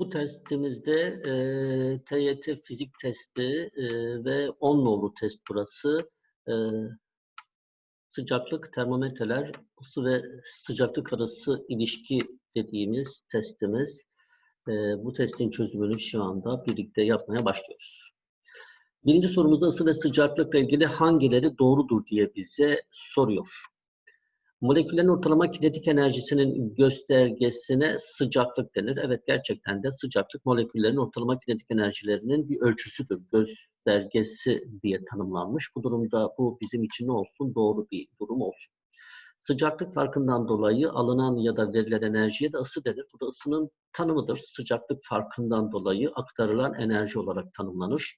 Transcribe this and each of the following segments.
Bu testimizde e, TYT fizik testi e, ve 10 nolu test burası. E, sıcaklık, termometreler, ısı ve sıcaklık arası ilişki dediğimiz testimiz. E, bu testin çözümünü şu anda birlikte yapmaya başlıyoruz. Birinci sorumuzda ısı ve sıcaklıkla ilgili hangileri doğrudur diye bize soruyor. Moleküllerin ortalama kinetik enerjisinin göstergesine sıcaklık denir. Evet gerçekten de sıcaklık moleküllerin ortalama kinetik enerjilerinin bir ölçüsüdür, göstergesi diye tanımlanmış. Bu durumda bu bizim için ne olsun? Doğru bir durum olsun. Sıcaklık farkından dolayı alınan ya da verilen enerjiye de ısı denir. Bu da ısının tanımıdır. Sıcaklık farkından dolayı aktarılan enerji olarak tanımlanır.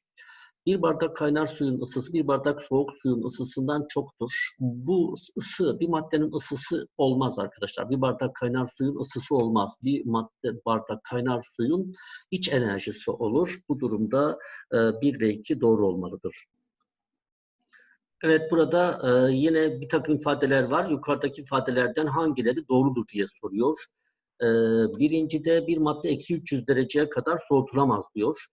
Bir bardak kaynar suyun ısısı bir bardak soğuk suyun ısısından çoktur. Bu ısı bir maddenin ısısı olmaz arkadaşlar. Bir bardak kaynar suyun ısısı olmaz. Bir madde bardak kaynar suyun iç enerjisi olur. Bu durumda 1 ve 2 doğru olmalıdır. Evet burada e, yine bir takım ifadeler var. Yukarıdaki ifadelerden hangileri doğrudur diye soruyor. E, birincide bir madde eksi 300 dereceye kadar soğutulamaz diyor.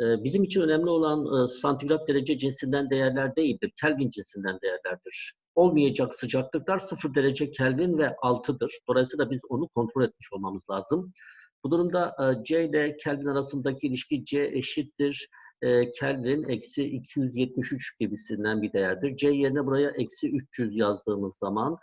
E, bizim için önemli olan e, santigrat derece cinsinden değerler değildir. Kelvin cinsinden değerlerdir. Olmayacak sıcaklıklar 0 derece Kelvin ve 6'dır. Dolayısıyla biz onu kontrol etmiş olmamız lazım. Bu durumda e, C ile Kelvin arasındaki ilişki C eşittir e, Kelvin eksi 273 gibisinden bir değerdir. C yerine buraya eksi 300 yazdığımız zaman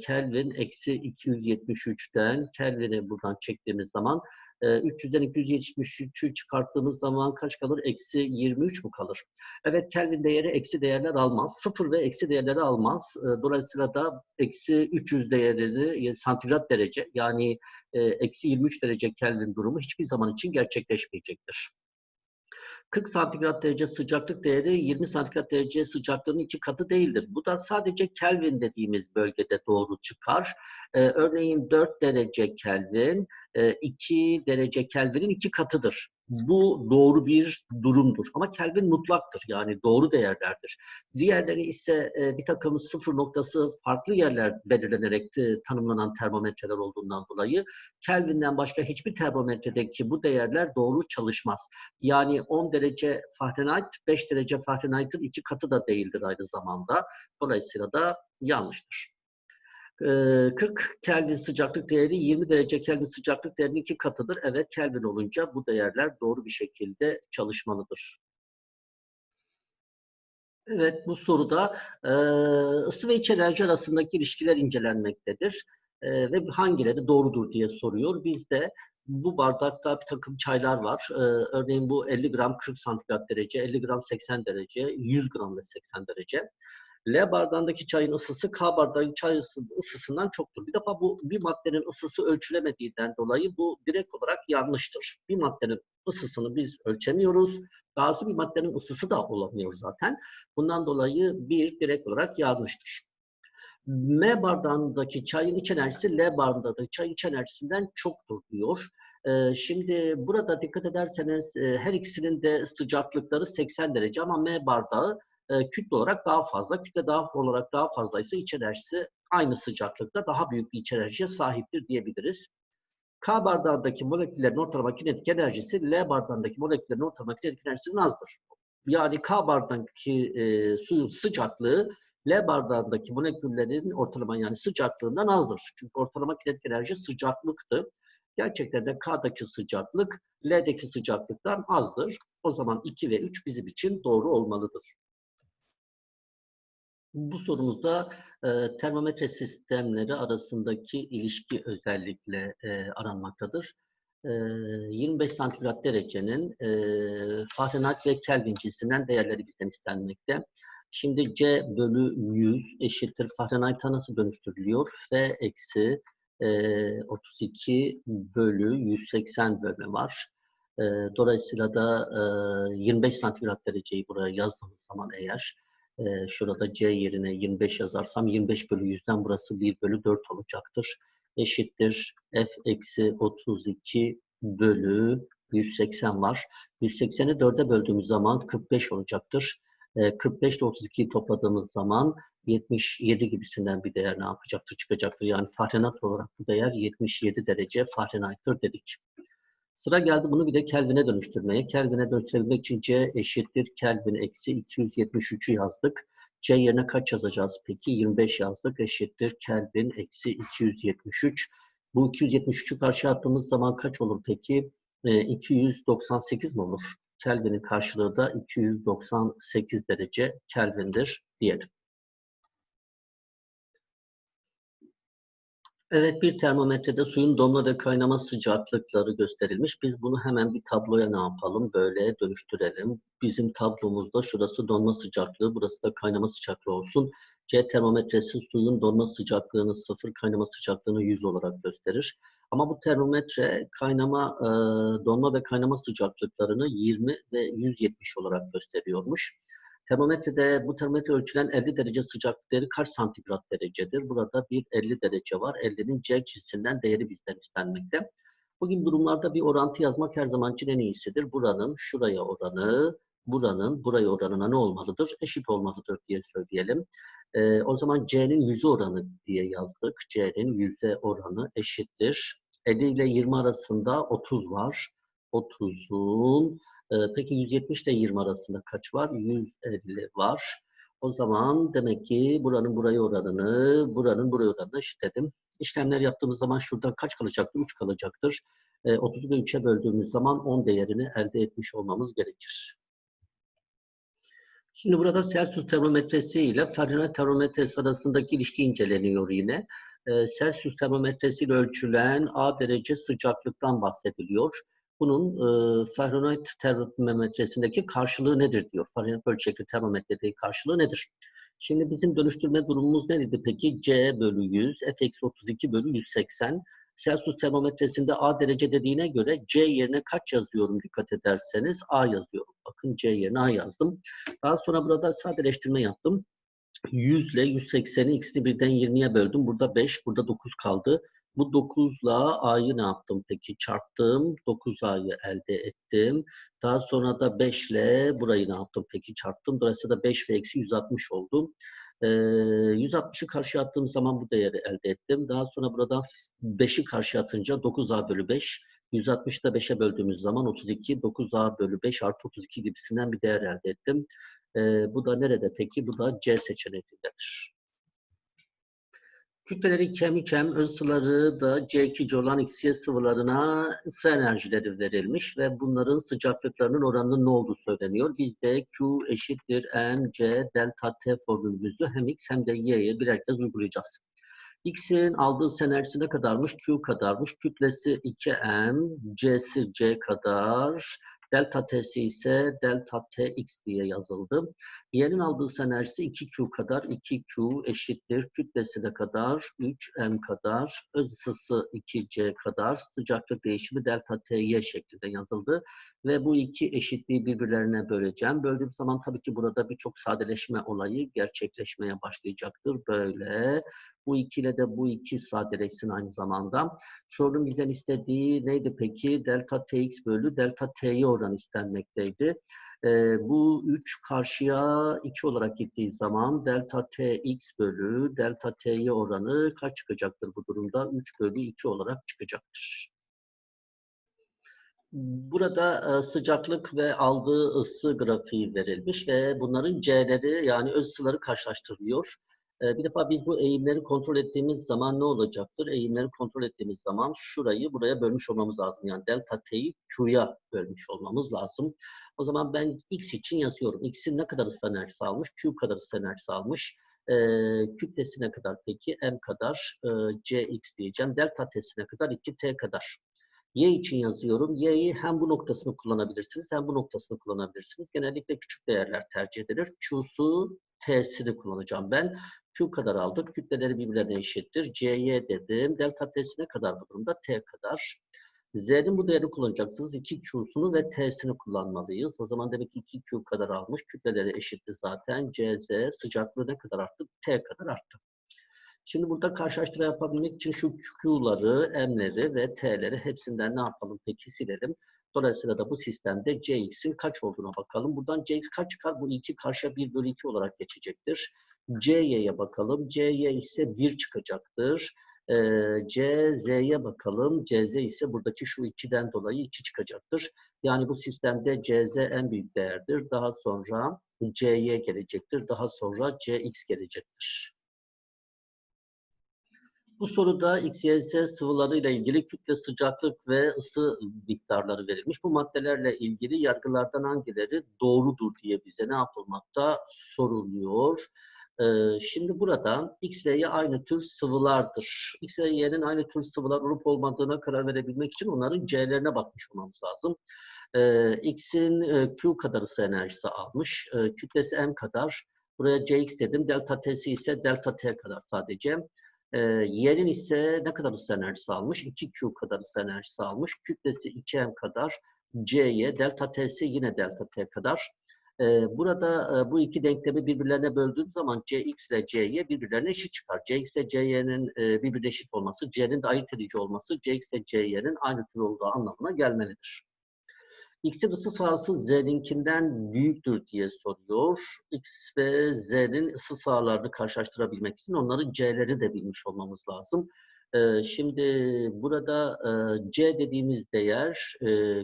Kelvin eksi 273'ten Kelvin'i buradan çektiğimiz zaman 300'den 273'ü çıkarttığımız zaman kaç kalır? Eksi 23 mu kalır? Evet Kelvin değeri eksi değerler almaz. Sıfır ve eksi değerleri almaz. Dolayısıyla da eksi 300 değerini santigrat derece yani eksi 23 derece Kelvin durumu hiçbir zaman için gerçekleşmeyecektir. 40 santigrat derece sıcaklık değeri 20 santigrat derece sıcaklığının iki katı değildir. Bu da sadece Kelvin dediğimiz bölgede doğru çıkar. Ee, örneğin 4 derece Kelvin 2 e, derece Kelvin'in iki katıdır. Bu doğru bir durumdur. Ama Kelvin mutlaktır. Yani doğru değerlerdir. Diğerleri ise e, bir takım sıfır noktası farklı yerler belirlenerek e, tanımlanan termometreler olduğundan dolayı Kelvin'den başka hiçbir termometredeki bu değerler doğru çalışmaz. Yani 10 derece Fahrenheit 5 derece Fahrenheit'in iki katı da değildir aynı zamanda. Dolayısıyla da yanlıştır. 40 Kelvin sıcaklık değeri 20 derece Kelvin sıcaklık değerinin iki katıdır. Evet Kelvin olunca bu değerler doğru bir şekilde çalışmalıdır. Evet bu soruda ısı ve iç enerji arasındaki ilişkiler incelenmektedir. ve hangileri doğrudur diye soruyor. Bizde bu bardakta bir takım çaylar var. örneğin bu 50 gram 40 santigrat derece, 50 gram 80 derece, 100 gram ve 80 derece. L bardağındaki çayın ısısı K bardağındaki çay ısısından çoktur. Bir defa bu bir maddenin ısısı ölçülemediğinden dolayı bu direkt olarak yanlıştır. Bir maddenin ısısını biz ölçemiyoruz. Bazı bir maddenin ısısı da olamıyor zaten. Bundan dolayı bir direkt olarak yanlıştır. M bardağındaki çayın iç enerjisi L bardağındaki çayın iç enerjisinden çoktur diyor. Ee, şimdi burada dikkat ederseniz e, her ikisinin de sıcaklıkları 80 derece ama M bardağı e, kütle olarak daha fazla. Kütle daha olarak daha fazlaysa iç enerjisi aynı sıcaklıkta daha büyük bir iç enerjiye sahiptir diyebiliriz. K bardağındaki moleküllerin ortalama kinetik enerjisi L bardağındaki moleküllerin ortalama kinetik enerjisinin azdır. Yani K bardağındaki e, suyun sıcaklığı L bardağındaki moleküllerin ortalama yani sıcaklığından azdır. Çünkü ortalama kinetik enerji sıcaklıktı. Gerçekten de K'daki sıcaklık L'deki sıcaklıktan azdır. O zaman 2 ve 3 bizim için doğru olmalıdır. Bu sorumuzda e, termometre sistemleri arasındaki ilişki özellikle e, aranmaktadır. E, 25 santigrat derecenin e, Fahrenheit ve Kelvin cinsinden değerleri bizden istenmekte. Şimdi C bölü 100 eşittir Fahrenheit'a nasıl dönüştürülüyor? F eksi e, 32 bölü 180 bölme var. E, dolayısıyla da e, 25 santigrat dereceyi buraya yazdığımız zaman eğer e, şurada C yerine 25 yazarsam 25 bölü 100'den burası 1 bölü 4 olacaktır. Eşittir F eksi 32 bölü 180 var. 180'i 4'e böldüğümüz zaman 45 olacaktır. E, 45 ile 32'yi topladığımız zaman 77 gibisinden bir değer ne yapacaktır? Çıkacaktır. Yani Fahrenheit olarak bu değer 77 derece Fahrenheit'tır dedik. Sıra geldi bunu bir de Kelvin'e dönüştürmeye. Kelvin'e dönüştürebilmek için C eşittir Kelvin eksi 273'ü yazdık. C yerine kaç yazacağız peki? 25 yazdık. Eşittir Kelvin eksi 273. Bu 273'ü karşıya attığımız zaman kaç olur peki? E, 298 mi olur? Kelvin'in karşılığı da 298 derece Kelvin'dir diyelim. Evet bir termometrede suyun donma ve kaynama sıcaklıkları gösterilmiş. Biz bunu hemen bir tabloya ne yapalım? Böyle dönüştürelim. Bizim tablomuzda şurası donma sıcaklığı, burası da kaynama sıcaklığı olsun. C termometresi suyun donma sıcaklığını 0, kaynama sıcaklığını 100 olarak gösterir. Ama bu termometre kaynama, e, donma ve kaynama sıcaklıklarını 20 ve 170 olarak gösteriyormuş. Termometrede bu termometre ölçülen 50 derece sıcaklık değeri kaç santigrat derecedir? Burada bir 50 derece var. 50'nin C cinsinden değeri bizden istenmekte. Bugün durumlarda bir orantı yazmak her zaman için en iyisidir. Buranın şuraya oranı, buranın buraya oranına ne olmalıdır? Eşit olmalıdır diye söyleyelim. Ee, o zaman C'nin yüzü oranı diye yazdık. C'nin yüzde oranı eşittir. 50 ile 20 arasında 30 var. 30'un e, peki 170 ile 20 arasında kaç var? 150 var. O zaman demek ki buranın buraya oranını, buranın buraya oranını eşitledim. İşlemler yaptığımız zaman şurada kaç kalacaktır? 3 kalacaktır. E, 30'u da 3'e böldüğümüz zaman 10 değerini elde etmiş olmamız gerekir. Şimdi burada Celsius termometresi ile Fahrenheit termometresi arasındaki ilişki inceleniyor yine. E, Celsius termometresi ile ölçülen A derece sıcaklıktan bahsediliyor. Bunun e, Fahrenheit termometresindeki karşılığı nedir diyor. Fahrenheit ölçekli termometredeki karşılığı nedir? Şimdi bizim dönüştürme durumumuz neydi peki? C bölü 100, f eksi 32 bölü 180. Celsius termometresinde A derece dediğine göre C yerine kaç yazıyorum dikkat ederseniz A yazıyorum. Bakın C yerine A yazdım. Daha sonra burada sadeleştirme yaptım. 100 ile 180'i ikisini birden 20'ye böldüm. Burada 5, burada 9 kaldı. Bu 9'la A'yı ne yaptım peki? Çarptım. 9A'yı elde ettim. Daha sonra da 5 ile burayı ne yaptım peki? Çarptım. Dolayısıyla 5 ve eksi 160 oldu. Ee, 160'ı karşıya attığım zaman bu değeri elde ettim. Daha sonra buradan 5'i karşıya atınca 9A bölü 5. 160'ı da 5'e böldüğümüz zaman 32, 9A bölü 5 artı 32 gibisinden bir değer elde ettim. Ee, bu da nerede peki? Bu da C seçeneğindedir. Kütleleri kemikem, ısıları da C2 olan XY sıvılarına ısı enerjileri verilmiş ve bunların sıcaklıklarının oranının ne olduğu söyleniyor. Bizde Q eşittir MC delta T formülümüzü hem X hem de Y'ye birer kez uygulayacağız. X'in aldığı enerjisi ne kadarmış? Q kadarmış. Kütlesi 2M, C'si C kadar, Delta T'si ise delta Tx diye yazıldı. Y'nin aldığı enerjisi 2Q kadar. 2Q eşittir. Kütlesi de kadar. 3M kadar. Öz ısısı 2C kadar. Sıcaklık değişimi delta Ty şeklinde yazıldı. Ve bu iki eşitliği birbirlerine böleceğim. Böldüğüm zaman tabii ki burada birçok sadeleşme olayı gerçekleşmeye başlayacaktır. Böyle. Bu iki ile de bu iki sadeleşsin aynı zamanda. Sorunun bizden istediği neydi peki? Delta Tx bölü delta T'ye oran istenmekteydi. E, bu 3 karşıya 2 olarak gittiği zaman delta Tx bölü delta T'ye oranı kaç çıkacaktır bu durumda? 3 bölü 2 olarak çıkacaktır. Burada sıcaklık ve aldığı ısı grafiği verilmiş ve bunların C'leri yani öz ısıları karşılaştırılıyor. Bir defa biz bu eğimleri kontrol ettiğimiz zaman ne olacaktır? Eğimleri kontrol ettiğimiz zaman şurayı buraya bölmüş olmamız lazım. Yani delta t'yi q'ya bölmüş olmamız lazım. O zaman ben x için yazıyorum. x'in ne kadar ısı enerjisi almış? q kadar ısı enerjisi almış. E, kütlesine kadar peki m kadar e, cx diyeceğim. Delta t'sine kadar 2t kadar. Y için yazıyorum. Y'yi hem bu noktasını kullanabilirsiniz hem bu noktasını kullanabilirsiniz. Genellikle küçük değerler tercih edilir. Q'su T'sini kullanacağım ben. Q kadar aldık. Kütleleri birbirlerine eşittir. C'ye dedim. Delta T'si ne kadar bu durumda? T kadar. Z'nin bu değerini kullanacaksınız. 2Q'sunu ve T'sini kullanmalıyız. O zaman demek ki 2Q kadar almış. Kütleleri eşitti zaten. CZ sıcaklığı ne kadar arttı? T kadar arttı. Şimdi burada karşılaştırma yapabilmek için şu Q'ları, M'leri ve T'leri hepsinden ne yapalım peki silelim. Dolayısıyla da bu sistemde Cx'in kaç olduğuna bakalım. Buradan Cx kaç çıkar? Bu 2 karşıya 1 bölü 2 olarak geçecektir. C'ye bakalım. C'ye ise 1 çıkacaktır. Ee, CZ'ye bakalım. CZ ise buradaki şu 2'den dolayı 2 çıkacaktır. Yani bu sistemde CZ en büyük değerdir. Daha sonra CY gelecektir. Daha sonra CX gelecektir. Bu soruda X, Y, Z sıvıları ile ilgili kütle, sıcaklık ve ısı miktarları verilmiş. Bu maddelerle ilgili yargılardan hangileri doğrudur diye bize ne yapılmakta soruluyor. Ee, şimdi burada X ve Y aynı tür sıvılardır. X ve Y'nin aynı tür sıvılar olup olmadığına karar verebilmek için onların C'lerine bakmış olmamız lazım. Ee, X'in e, Q kadar ısı enerjisi almış. E, kütlesi M kadar. Buraya Cx dedim. Delta T'si ise delta T kadar sadece. Y'nin ise ne kadar ısı enerjisi almış? 2Q kadar ısı enerjisi almış. Kütlesi 2M kadar. C'ye delta T'si yine delta T kadar. Ee, burada e, bu iki denklemi birbirlerine böldüğümüz zaman Cx ile Cy birbirlerine eşit çıkar. Cx ile Cy'nin e, birbirine eşit olması, C'nin de ayırt edici olması Cx ile Cy'nin aynı tür olduğu anlamına gelmelidir. X'in ısı sahası Z'ninkinden büyüktür diye soruyor. X ve Z'nin ısı sahalarını karşılaştırabilmek için onların C'leri de bilmiş olmamız lazım. Ee, şimdi burada e, C dediğimiz değer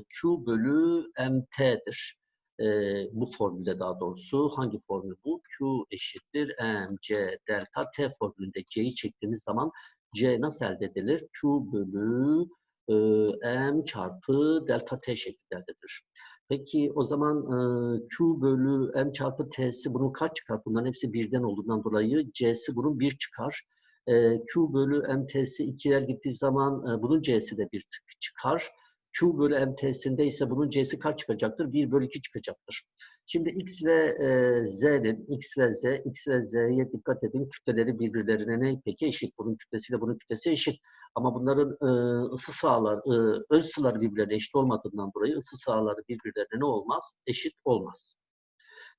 Q bölü MT'dir e, bu formülde daha doğrusu hangi formül bu? Q eşittir mc delta t formülünde c'yi çektiğimiz zaman c nasıl elde edilir? Q bölü e, m çarpı delta t şeklinde elde edilir. Peki o zaman e, Q bölü m çarpı t'si bunun kaç çıkar? Bunların hepsi birden olduğundan dolayı c'si bunun bir çıkar. E, Q bölü m t'si ikiler gittiği zaman e, bunun c'si de bir çıkar. Q bölü MT'sinde ise bunun C'si kaç çıkacaktır? 1 bölü 2 çıkacaktır. Şimdi X ve e, Z'nin, X ve Z, X ve Z'ye dikkat edin. Kütleleri birbirlerine ne peki eşit? Bunun kütlesiyle bunun kütlesi eşit. Ama bunların e, ısı sahaları, e, öz ısıları birbirlerine eşit olmadığından dolayı ısı sahaları birbirlerine ne olmaz? Eşit olmaz.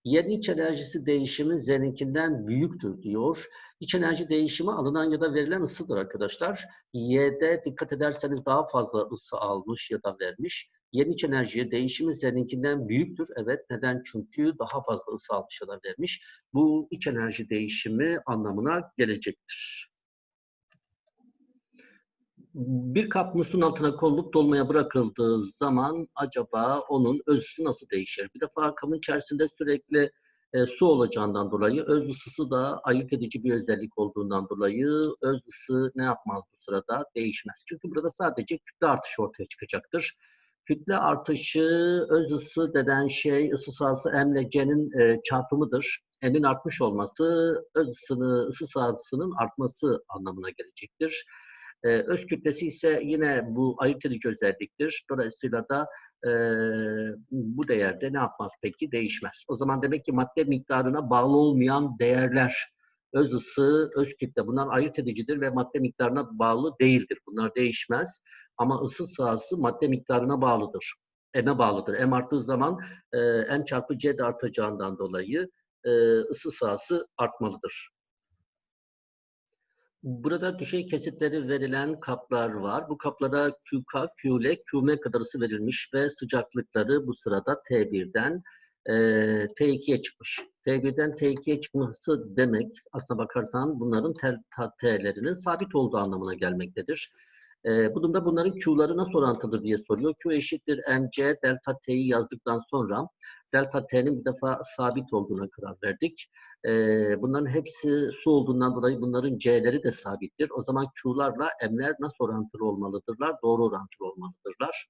Yerin iç enerjisi değişimi Z'ninkinden büyüktür diyor. İç enerji değişimi alınan ya da verilen ısıdır arkadaşlar. Y'de dikkat ederseniz daha fazla ısı almış ya da vermiş. Yerin iç enerjiye değişimi Z'ninkinden büyüktür. Evet neden? Çünkü daha fazla ısı almış ya da vermiş. Bu iç enerji değişimi anlamına gelecektir bir kap musluğun altına konulup dolmaya bırakıldığı zaman acaba onun özüsü nasıl değişir? Bir defa kabın içerisinde sürekli e, su olacağından dolayı öz ısısı da ayırt edici bir özellik olduğundan dolayı öz ısı ne yapmaz bu sırada? Değişmez. Çünkü burada sadece kütle artışı ortaya çıkacaktır. Kütle artışı öz ısı denen şey ısı sahası M ile C'nin e, çarpımıdır. M'in artmış olması öz ısını, ısı sahasının artması anlamına gelecektir. E, öz kütlesi ise yine bu ayırt edici özelliktir. Dolayısıyla da e, bu değerde ne yapmaz peki? Değişmez. O zaman demek ki madde miktarına bağlı olmayan değerler, öz ısı, öz kütle bunlar ayırt edicidir ve madde miktarına bağlı değildir. Bunlar değişmez. Ama ısı sahası madde miktarına bağlıdır. M'e bağlıdır. M arttığı zaman e, M çarpı C de artacağından dolayı e, ısı sahası artmalıdır. Burada düşey kesitleri verilen kaplar var. Bu kaplara QK, QL, QM kadar ısı verilmiş ve sıcaklıkları bu sırada T1'den e, T2'ye çıkmış. T1'den T2'ye çıkması demek aslına bakarsan bunların T'lerinin sabit olduğu anlamına gelmektedir. E, bu durumda bunların Q'ları nasıl orantılıdır diye soruyor. Q eşittir mc delta T'yi yazdıktan sonra delta T'nin bir defa sabit olduğuna karar verdik. Bunların hepsi su olduğundan dolayı bunların C'leri de sabittir. O zaman Q'larla M'ler nasıl orantılı olmalıdırlar? Doğru orantılı olmalıdırlar.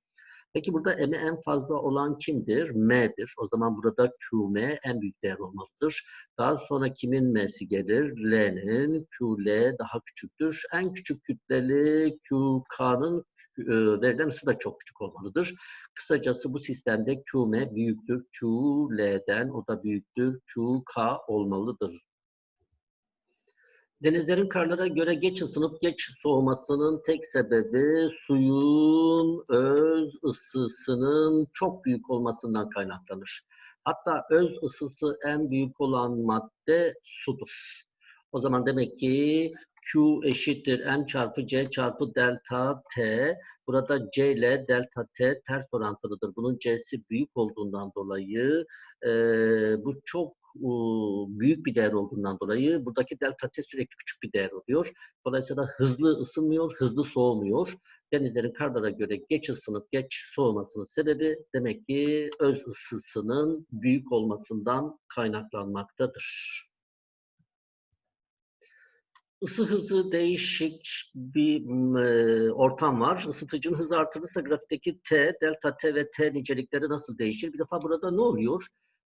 Peki burada M'i en fazla olan kimdir? M'dir. O zaman burada QM en büyük değer olmalıdır. Daha sonra kimin M'si gelir? L'nin QL daha küçüktür. En küçük kütleli QK'nın verilen ısı da çok küçük olmalıdır. Kısacası bu sistemde QM büyüktür. QL'den o da büyüktür. QK olmalıdır. Denizlerin karlara göre geç ısınıp geç soğumasının tek sebebi suyun öz ısısının çok büyük olmasından kaynaklanır. Hatta öz ısısı en büyük olan madde sudur. O zaman demek ki Q eşittir M çarpı C çarpı delta T. Burada C ile delta T ters orantılıdır. Bunun C'si büyük olduğundan dolayı e, bu çok büyük bir değer olduğundan dolayı buradaki delta T sürekli küçük bir değer oluyor. Dolayısıyla hızlı ısınmıyor, hızlı soğumuyor. Denizlerin karlara göre geç ısınıp geç soğumasının sebebi demek ki öz ısısının büyük olmasından kaynaklanmaktadır. Isı hızı değişik bir e, ortam var. Isıtıcının hızı artırılırsa grafikteki T, delta T ve T nicelikleri nasıl değişir? Bir defa burada ne oluyor?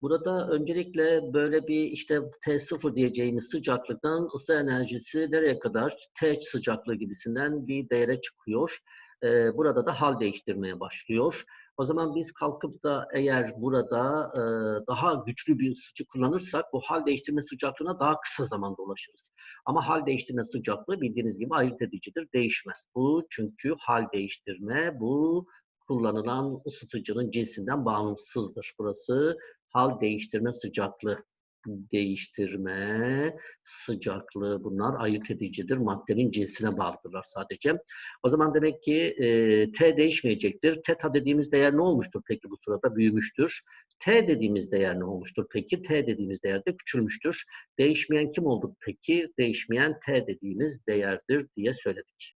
Burada öncelikle böyle bir işte T0 diyeceğimiz sıcaklıktan ısı enerjisi nereye kadar? T sıcaklığı gibisinden bir değere çıkıyor. E, burada da hal değiştirmeye başlıyor. O zaman biz kalkıp da eğer burada e, daha güçlü bir ısıtıcı kullanırsak bu hal değiştirme sıcaklığına daha kısa zamanda ulaşırız. Ama hal değiştirme sıcaklığı bildiğiniz gibi ayırt edicidir, değişmez. Bu çünkü hal değiştirme bu kullanılan ısıtıcının cinsinden bağımsızdır. Burası hal değiştirme sıcaklığı değiştirme, sıcaklığı bunlar ayırt edicidir. Maddenin cinsine bağlıdırlar sadece. O zaman demek ki e, T değişmeyecektir. Teta dediğimiz değer ne olmuştur peki bu sırada? Büyümüştür. T dediğimiz değer ne olmuştur peki? T dediğimiz değer de küçülmüştür. Değişmeyen kim oldu peki? Değişmeyen T dediğimiz değerdir diye söyledik.